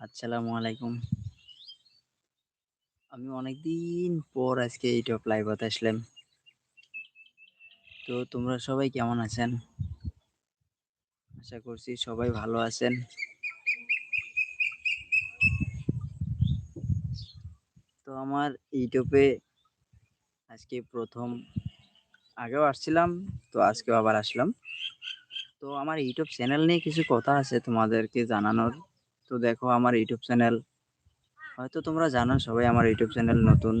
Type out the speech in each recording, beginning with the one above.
আসসালামু আলাইকুম। আমি অনেকদিন পর আজকে এই টপ লাইভতে আসলাম। তো তোমরা সবাই কেমন আছেন? আশা করছি সবাই ভালো আছেন। তো আমার ইউটিউবে আজকে প্রথম, আগেও আসছিলাম, তো আজকেও আবার আসলাম। তো আমার ইউটিউব চ্যানেল নিয়ে কিছু কথা আছে তোমাদেরকে জানানোর। তো দেখো আমার ইউটিউব চ্যানেল। হয়তো তোমরা জানো সবাই আমার ইউটিউব চ্যানেল নতুন।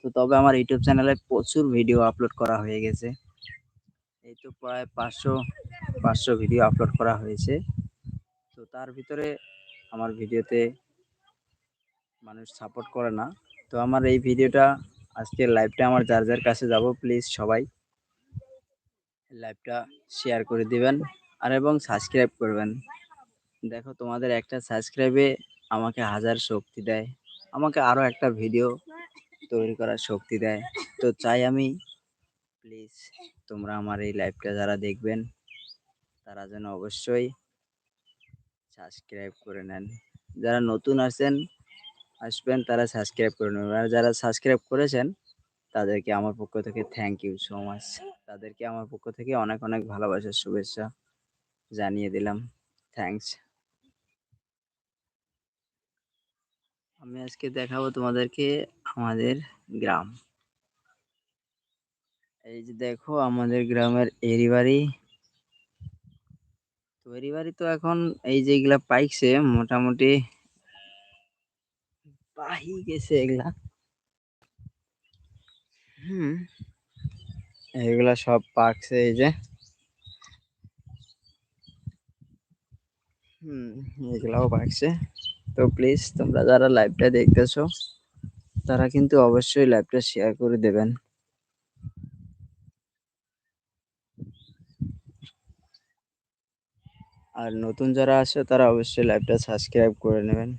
তো তবে আমার ইউটিউব চ্যানেলে প্রচুর ভিডিও আপলোড করা হয়ে গেছে। এই তো প্রায় পাঁচশো পাঁচশো ভিডিও আপলোড করা হয়েছে। তো তার ভিতরে আমার ভিডিওতে মানুষ সাপোর্ট করে না। তো আমার এই ভিডিওটা আজকের লাইভটা আমার যার যার কাছে যাব প্লিজ সবাই লাইভটা শেয়ার করে দিবেন আর এবং সাবস্ক্রাইব করবেন। দেখো তোমাদের একটা সাবস্ক্রাইবে আমাকে হাজার শক্তি দেয়। আমাকে আরও একটা ভিডিও তৈরি করার শক্তি দেয়। তো চাই আমি প্লিজ তোমরা আমার এই লাইভটা যারা দেখবেন, তারা যেন অবশ্যই সাবস্ক্রাইব করে নেন। যারা নতুন আছেন আসবেন, তারা সাবস্ক্রাইব করে নেবেন। আর যারা সাবস্ক্রাইব করেছেন, তাদেরকে আমার পক্ষ থেকে থ্যাংক ইউ সো মাচ তাদেরকে আমার পক্ষ থেকে অনেক অনেক ভালোবাসার শুভেচ্ছা জানিয়ে দিলাম। থ্যাংকস আমি আজকে দেখাবো তোমাদেরকে আমাদের গ্রাম। এই যে দেখো, আমাদের গ্রামের এরি বাড়ি। তো এরি বাড়ি তো এখন এই যে এগুলা পাইছে, মোটামুটি পাহি গেছে এগুলা। হুম, এগুলা সব পাকছে এই যে। হুম, এগুলাও পাকছে। তো প্লিজ তোমরা যারা লাইভটা দেখতেছো, তারা কিন্তু অবশ্যই লাইভটা শেয়ার করে দেবেন। আর নতুন যারা আছে, তারা অবশ্যই লাইভটা সাবস্ক্রাইব করে নেবেন।